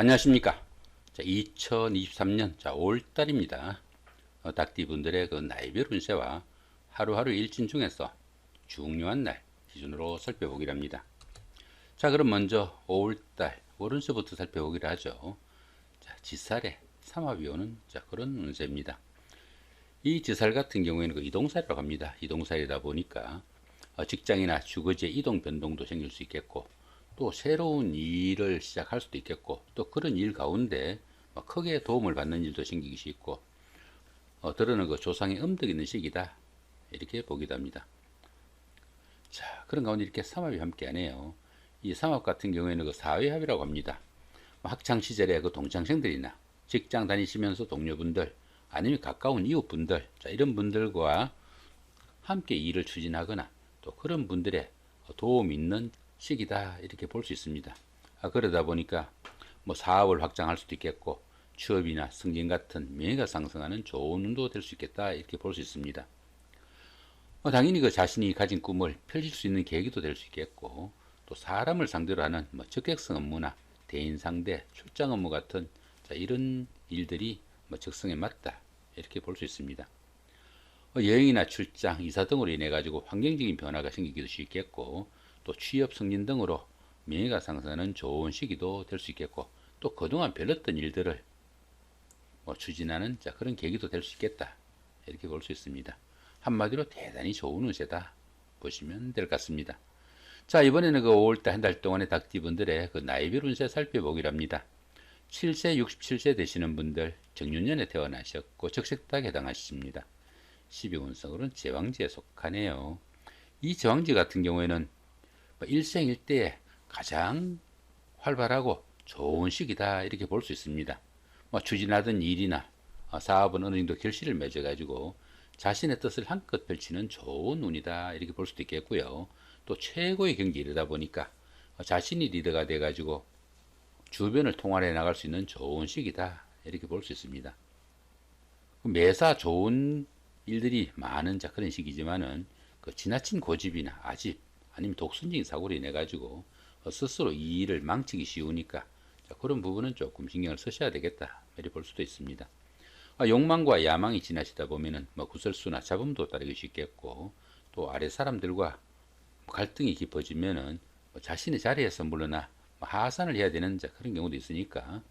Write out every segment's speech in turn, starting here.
안녕하십니까. 자, 2023년 자, 5월달입니다. 어, 닭띠분들의 그 나이별 운세와 하루하루 일진 중에서 중요한 날 기준으로 살펴보기로 합니다. 자, 그럼 먼저 5월달 월운세부터 살펴보기로 하죠. 자, 지살에 삼합이 오는 자, 그런 운세입니다. 이 지살 같은 경우에는 그 이동살이라고 합니다. 이동살이다 보니까 어, 직장이나 주거지의 이동 변동도 생길 수 있겠고 또 새로운 일을 시작할 수도 있겠고 또 그런 일 가운데 뭐 크게 도움을 받는 일도 생기기 쉽고 어, 들어는 그 조상의 음덕 있는 시기다 이렇게 보기도 합니다. 자 그런 가운데 이렇게 삼합이 함께하네요. 이 삼합 같은 경우에는 그 사회합이라고 합니다. 뭐 학창 시절에 그 동창생들이나 직장 다니시면서 동료분들 아니면 가까운 이웃분들 자, 이런 분들과 함께 일을 추진하거나 또 그런 분들의 도움 있는 시기다 이렇게 볼 수 있습니다. 아, 그러다 보니까 뭐 사업을 확장할 수도 있겠고 취업이나 승진 같은 명예가 상승하는 좋은 운도 될 수 있겠다 이렇게 볼 수 있습니다. 어, 당연히 그 자신이 가진 꿈을 펼칠 수 있는 계기도 될 수 있겠고 또 사람을 상대로 하는 뭐 적객성 업무나 대인 상대 출장 업무 같은 자, 이런 일들이 뭐 적성에 맞다 이렇게 볼 수 있습니다. 어, 여행이나 출장, 이사 등으로 인해 가지고 환경적인 변화가 생기기도 쉽겠고 또 취업 승진 등으로 명예가 상승하는 좋은 시기도 될 수 있겠고 또 그동안 별렀던 일들을 뭐 추진하는 자, 그런 계기도 될 수 있겠다 이렇게 볼 수 있습니다. 한마디로 대단히 좋은 운세다 보시면 될 것 같습니다. 자 이번에는 그 5월달 한 달 동안의 닭띠분들의 그 나이별 운세 살펴보기로 합니다. 7세, 67세 되시는 분들 정윤년에 태어나셨고 적색닭에 해당하십니다. 12운성으로는 제왕지에 속하네요. 이 제왕지 같은 경우에는 뭐 일생일대에 가장 활발하고 좋은 시기다 이렇게 볼 수 있습니다. 뭐 추진하던 일이나 어, 사업은 어느 정도 결실을 맺어가지고 자신의 뜻을 한껏 펼치는 좋은 운이다 이렇게 볼 수도 있겠고요. 또 최고의 경지에 이르다 보니까 어, 자신이 리더가 돼가지고 주변을 통할해 나갈 수 있는 좋은 시기다 이렇게 볼 수 있습니다. 매사 좋은 일들이 많은 자 그런 시기지만은 그 지나친 고집이나 아집 아니면 독선적인 사고로 인해 가지고 스스로 이 일을 망치기 쉬우니까 자, 그런 부분은 조금 신경을 쓰셔야 되겠다 이렇게 볼 수도 있습니다. 아, 욕망과 야망이 지나치다 보면은 뭐 구설수나 잡음도 따르기 쉽겠고 또 아래 사람들과 갈등이 깊어지면은 뭐 자신의 자리에서 물러나 뭐 하산을 해야 되는 자, 그런 경우도 있으니까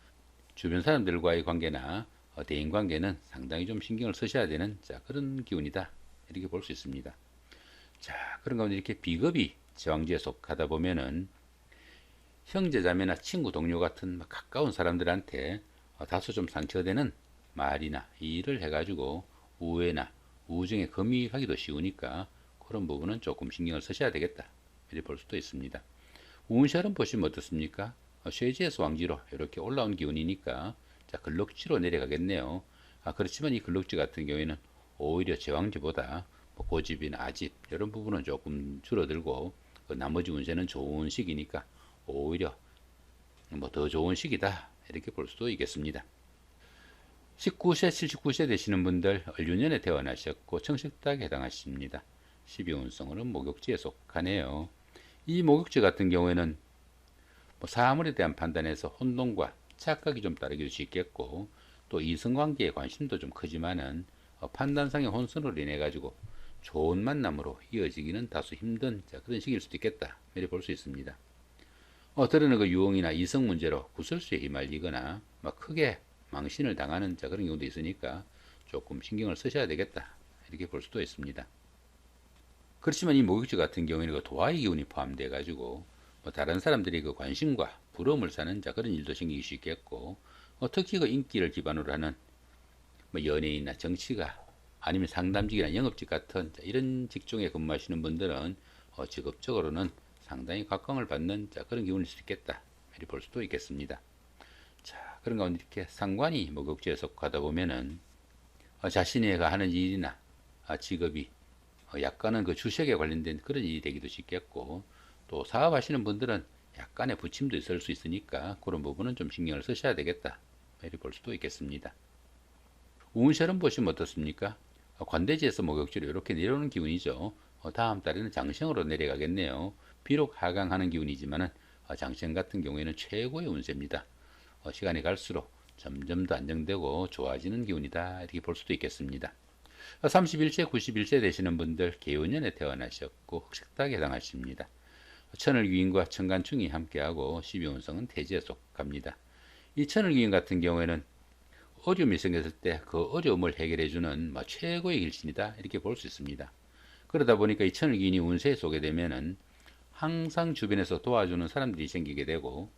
주변 사람들과의 관계나 어, 대인 관계는 상당히 좀 신경을 쓰셔야 되는 자, 그런 기운이다 이렇게 볼 수 있습니다. 자 그런 가운데 이렇게 비겁이 제왕지에 속하다 보면은 형제 자매나 친구 동료 같은 막 가까운 사람들한테 어, 다소 좀 상처되는 말이나 일을 해가지고 우애나 우정에 금이 가기도 쉬우니까 그런 부분은 조금 신경을 쓰셔야 되겠다 이렇게 볼 수도 있습니다. 운시활은 보시면 어떻습니까? 어, 쇠지에서 왕지로 이렇게 올라온 기운이니까 자 근록지로 내려가겠네요. 아 그렇지만 이 근록지 같은 경우에는 오히려 제왕지보다 뭐 고집이나 아집 이런 부분은 조금 줄어들고 그 나머지 운세는 좋은 시기니까 오히려 뭐 더 좋은 시기다 이렇게 볼 수도 있겠습니다. 19세, 79세 되시는 분들 을유년에 태어나셨고 청식닭에 해당하십니다. 12운성으로는 목욕지에 속하네요. 이 목욕지 같은 경우에는 뭐 사물에 대한 판단에서 혼동과 착각이 좀 따르기도 쉽겠고 또 이성관계에 관심도 좀 크지만은 어, 판단상의 혼선으로 인해 가지고 좋은 만남으로 이어지기는 다소 힘든 자, 그런 시기일 수도 있겠다 이렇게 볼수 있습니다. 어, 때로는 그 유흥이나 이성 문제로 구설수에 휘말리거나 막 크게 망신을 당하는 자, 그런 경우도 있으니까 조금 신경을 쓰셔야 되겠다 이렇게 볼 수도 있습니다. 그렇지만 이 목욕지 같은 경우에는 그 도화의 기운이 포함되어 가지고 뭐 다른 사람들이 그 관심과 부러움을 사는 자 그런 일도 생기기 쉽겠고 어, 특히 그 인기를 기반으로 하는 뭐 연예인이나 정치가 아니면 상담직이나 영업직 같은 자, 이런 직종에 근무하시는 분들은 어, 직업적으로는 상당히 각광을 받는 자, 그런 기운일 수 있겠다 이렇게 볼 수도 있겠습니다. 자 그런 가운데 이렇게 상관이 목욕지에 속하다 보면은 어, 자신이 하는 일이나 아, 직업이 어, 약간은 그 주식에 관련된 그런 일이 되기도 쉽겠고 또 사업하시는 분들은 약간의 부침도 있을 수 있으니까 그런 부분은 좀 신경을 쓰셔야 되겠다 이렇게 볼 수도 있겠습니다. 운세는 보시면 어떻습니까? 어, 관대지에서 목욕지로 이렇게 내려오는 기운이죠. 어, 다음 달에는 장생으로 내려가겠네요. 비록 하강하는 기운이지만은 어, 장생 같은 경우에는 최고의 운세입니다. 어, 시간이 갈수록 점점 더 안정되고 좋아지는 기운이다 이렇게 볼 수도 있겠습니다. 31세, 91세 되시는 분들 개운년에 태어나셨고 흑식닭에 해당하십니다. 천을귀인과 천간충이 함께하고 12운성은 태지에 속합니다. 이 천을귀인 같은 경우에는 어려움이 생겼을 때 그 어려움을 해결해 주는 뭐 최고의 길신이다 이렇게 볼 수 있습니다. 그러다 보니까 이 천을귀인이 운세에 쏘게 되면은 항상 주변에서 도와주는 사람들이 생기게 되고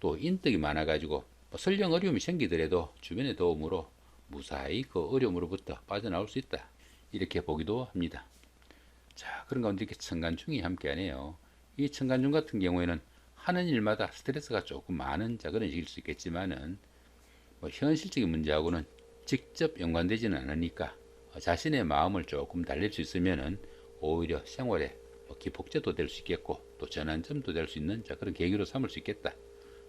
또 인덕이 많아가지고 뭐 설령 어려움이 생기더라도 주변의 도움으로 무사히 그 어려움으로부터 빠져나올 수 있다. 이렇게 보기도 합니다. 자, 그런 가운데 이렇게 천간충이 함께하네요. 이 천간중 같은 경우에는 하는 일마다 스트레스가 조금 많은 자 그런 식일 수 있겠지만은 뭐 현실적인 문제하고는 직접 연관되지는 않으니까 자신의 마음을 조금 달랠 수 있으면은 오히려 생활에 뭐 기폭제도 될 수 있겠고 또 전환점도 될 수 있는 자 그런 계기로 삼을 수 있겠다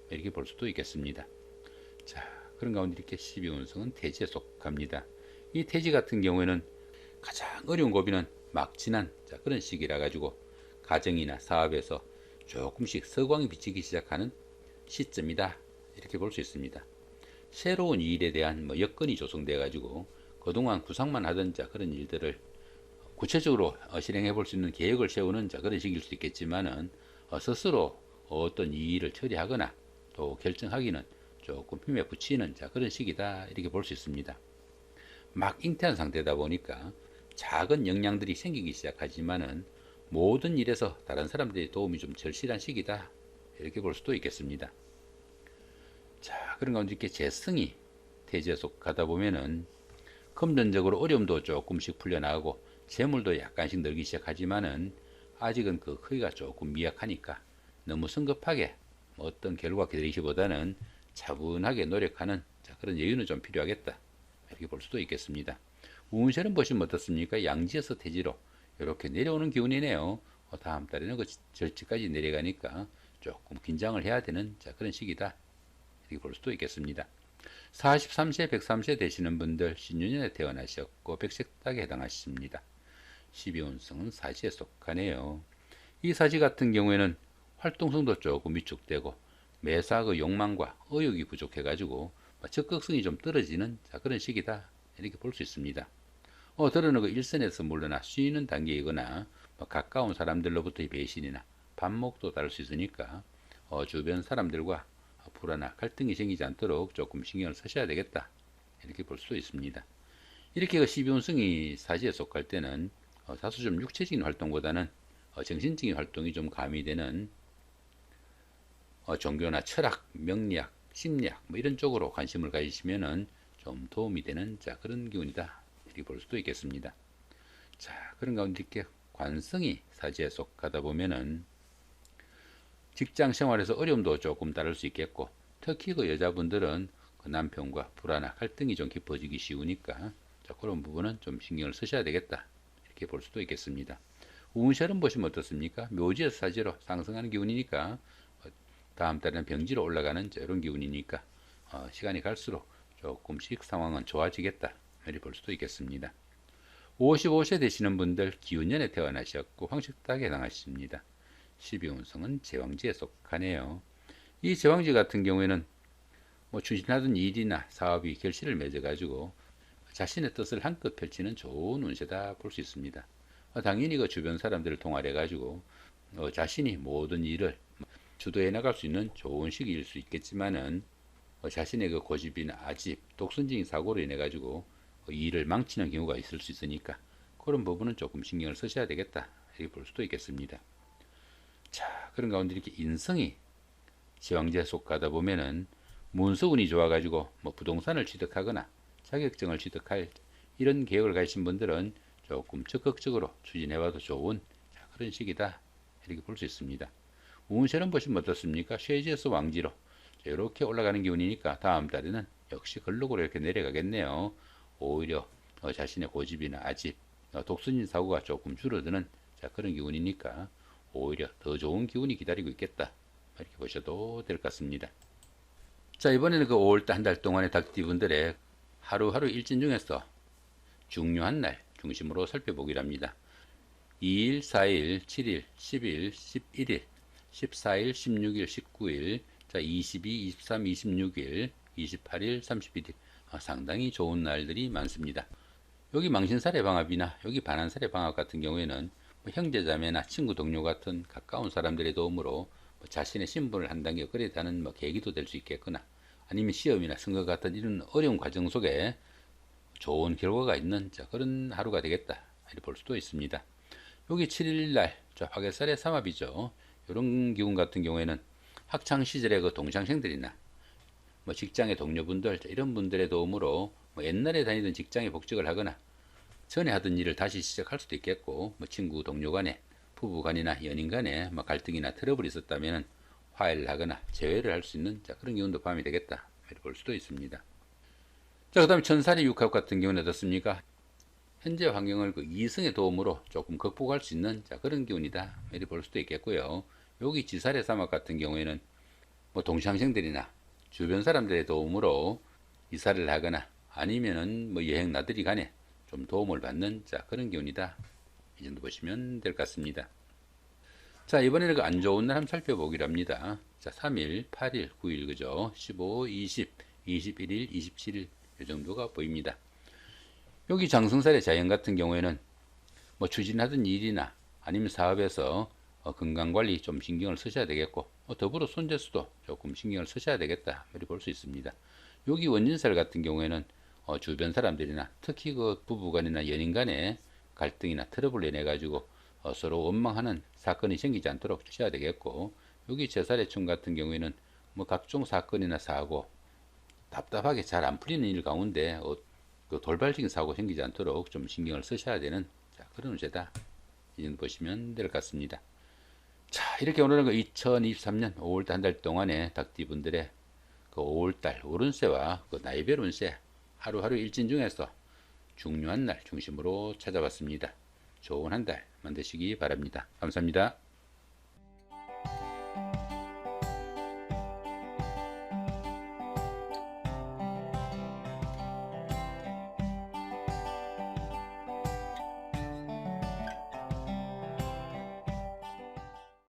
이렇게 볼 수도 있겠습니다. 자 그런 가운데 이렇게 12운성은 태지에 속합니다. 이 태지 같은 경우에는 가장 어려운 고비는 막 지난 자 그런 시기라 가지고 가정이나 사업에서 조금씩 서광이 비치기 시작하는 시점이다 이렇게 볼 수 있습니다. 새로운 일에 대한 뭐 여건이 조성돼 가지고 그동안 구상만 하던 자 그런 일들을 구체적으로 어, 실행해 볼 수 있는 계획을 세우는 자 그런 시기일 수 있겠지만은 어, 스스로 어떤 이 일을 처리하거나 또 결정하기는 조금 힘에 붙이는 자 그런 시기다 이렇게 볼 수 있습니다. 막 잉태한 상태다 보니까 작은 영향들이 생기기 시작하지만은 모든 일에서 다른 사람들의 도움이 좀 절실한 시기다 이렇게 볼 수도 있겠습니다. 자 그런 가운데 이렇게 재성이 태지에 속하다 보면은 금전적으로 어려움도 조금씩 풀려나가고 재물도 약간씩 늘기 시작하지만은 아직은 그 크기가 조금 미약하니까 너무 성급하게 뭐 어떤 결과 기다리기보다는 차분하게 노력하는 자, 그런 여유는 좀 필요하겠다 이렇게 볼 수도 있겠습니다. 운세는 보시면 어떻습니까? 양지에서 태지로 이렇게 내려오는 기운이네요. 어, 다음 달에는 그 절지까지 내려가니까 조금 긴장을 해야 되는 자, 그런 시기다 이렇게 볼 수도 있겠습니다. 43세, 103세 되시는 분들 신유년에 태어나셨고 백색닭에 해당하십니다. 12운성은 사지에 속하네요. 이 사지 같은 경우에는 활동성도 조금 위축되고 매사 그 욕망과 의욕이 부족해가지고 적극성이 좀 떨어지는 자, 그런 시기다 이렇게 볼 수 있습니다. 어, 들어는 그 일선에서 물러나 쉬는 단계이거나 뭐 가까운 사람들로부터의 배신이나 반목도 다를 수 있으니까 어, 주변 사람들과 불화나 갈등이 생기지 않도록 조금 신경을 쓰셔야 되겠다 이렇게 볼 수도 있습니다. 이렇게 그 12운성이 사지에 속할 때는 어, 다소 좀 육체적인 활동보다는 어, 정신적인 활동이 좀 가미되는 어, 종교나 철학, 명리학, 심리학 뭐 이런 쪽으로 관심을 가지시면은 좀 도움이 되는 자 그런 기운이다 이렇게 볼 수도 있겠습니다. 자 그런 가운데 이렇게 관성이 사지에 속하다 보면은 직장 생활에서 어려움도 조금 따를 수 있겠고 특히 그 여자분들은 그 남편과 불화나 갈등이 좀 깊어지기 쉬우니까 자, 그런 부분은 좀 신경을 쓰셔야 되겠다 이렇게 볼 수도 있겠습니다. 운세는 보시면 어떻습니까? 묘지에서 사지로 상승하는 기운이니까 어, 다음 달에는 병지로 올라가는 이런 기운이니까 어, 시간이 갈수록 조금씩 상황은 좋아지겠다 이렇게 볼 수도 있겠습니다. 55세 되시는 분들 기운년에 태어나셨고 황식닭에 해당하십니다. 12운성은 제왕지에 속하네요. 이 제왕지 같은 경우에는 뭐 추진하던 일이나 사업이 결실을 맺어가지고 자신의 뜻을 한껏 펼치는 좋은 운세다 볼 수 있습니다. 어, 당연히 그 주변 사람들을 통화해 가지고 어, 자신이 모든 일을 주도해 나갈 수 있는 좋은 시기일 수 있겠지만은 어, 자신의 그 고집이나 아집, 독선적인 사고로 인해 가지고 어, 일을 망치는 경우가 있을 수 있으니까 그런 부분은 조금 신경을 쓰셔야 되겠다 이렇게 볼 수도 있겠습니다. 자 그런 가운데 이렇게 인성이 지왕제에 속하다 보면은 문서운이 좋아가지고 뭐 부동산을 취득하거나 자격증을 취득할 이런 계획을 가진 분들은 조금 적극적으로 추진해봐도 좋은 그런 시기다 이렇게 볼 수 있습니다. 운세는 보시면 어떻습니까? 쇠지에서 왕지로 이렇게 올라가는 기운이니까 다음 달에는 역시 걸록으로 이렇게 내려가겠네요. 오히려 어, 자신의 고집이나 아집, 어, 독선진 사고가 조금 줄어드는 그런 기운이니까 오히려 더 좋은 기운이 기다리고 있겠다. 이렇게 보셔도 될 것 같습니다. 자, 이번에는 그 5월달 한 달 동안의 닭띠분들의 하루하루 일진 중에서 중요한 날 중심으로 살펴보기로 합니다. 2일, 4일, 7일, 10일, 11일, 14일, 16일, 19일, 자, 22, 23, 26일, 28일, 31일. 어, 상당히 좋은 날들이 많습니다. 여기 망신살의 방합이나 여기 반환살의 방합 같은 경우에는 뭐 형제자매나 친구 동료 같은 가까운 사람들의 도움으로 뭐 자신의 신분을 한 단계 업그레이드하는 뭐 계기도 될 수 있겠거나 아니면 시험이나 선거 같은 이런 어려운 과정 속에 좋은 결과가 있는 자, 그런 하루가 되겠다 이렇게 볼 수도 있습니다. 여기 7일날 화개살의 삼합이죠. 이런 기운 같은 경우에는 학창 시절의 그 동창생들이나 뭐 직장의 동료분들 이런 분들의 도움으로 뭐 옛날에 다니던 직장에 복직을 하거나 전에 하던 일을 다시 시작할 수도 있겠고 뭐 친구 동료 간에 부부 간이나 연인 간에 뭐 갈등이나 트러블이 있었다면 화해를 하거나 재회를 할 수 있는 자, 그런 기운도 포함이 되겠다 이렇게 볼 수도 있습니다. 자, 그 다음에 천살이 육합 같은 경우는 어떻습니까? 현재 환경을 그 이승의 도움으로 조금 극복할 수 있는 자, 그런 기운이다 이렇게 볼 수도 있겠고요. 여기 지살의 사막 같은 경우에는 뭐 동창생들이나 주변 사람들의 도움으로 이사를 하거나 아니면은 뭐 여행 나들이 간에 좀 도움을 받는 자 그런 기운이다. 이 정도 보시면 될 것 같습니다. 자 이번에는 그안 좋은 날 한번 살펴보기랍니다. 자 3일, 8일, 9일 그죠? 15, 20, 21일, 27일 이 정도가 보입니다. 여기 장승살의 자연 같은 경우에는 뭐 추진하던 일이나 아니면 사업에서 어, 건강관리 좀 신경을 쓰셔야 되겠고 어, 더불어 손재수도 조금 신경을 쓰셔야 되겠다 이렇게 볼 수 있습니다. 여기 원진살 같은 경우에는 어, 주변 사람들이나 특히 그 부부간이나 연인 간에 갈등이나 트러블 인해 가지고 어, 서로 원망하는 사건이 생기지 않도록 주셔야 되겠고 여기 제살의 충 같은 경우에는 뭐 각종 사건이나 사고 답답하게 잘 안 풀리는 일 가운데 어, 그 돌발적인 사고 생기지 않도록 좀 신경을 쓰셔야 되는 자, 그런 운세다. 이 정도 보시면 될 것 같습니다. 자, 이렇게 오늘은 그 2023년 5월달 한 달 동안의 닭띠분들의 그 5월달 오른세와 그 나이별 운세 하루하루 일진 중에서 중요한 날 중심으로 찾아봤습니다. 좋은 한 달 만드시기 바랍니다. 감사합니다.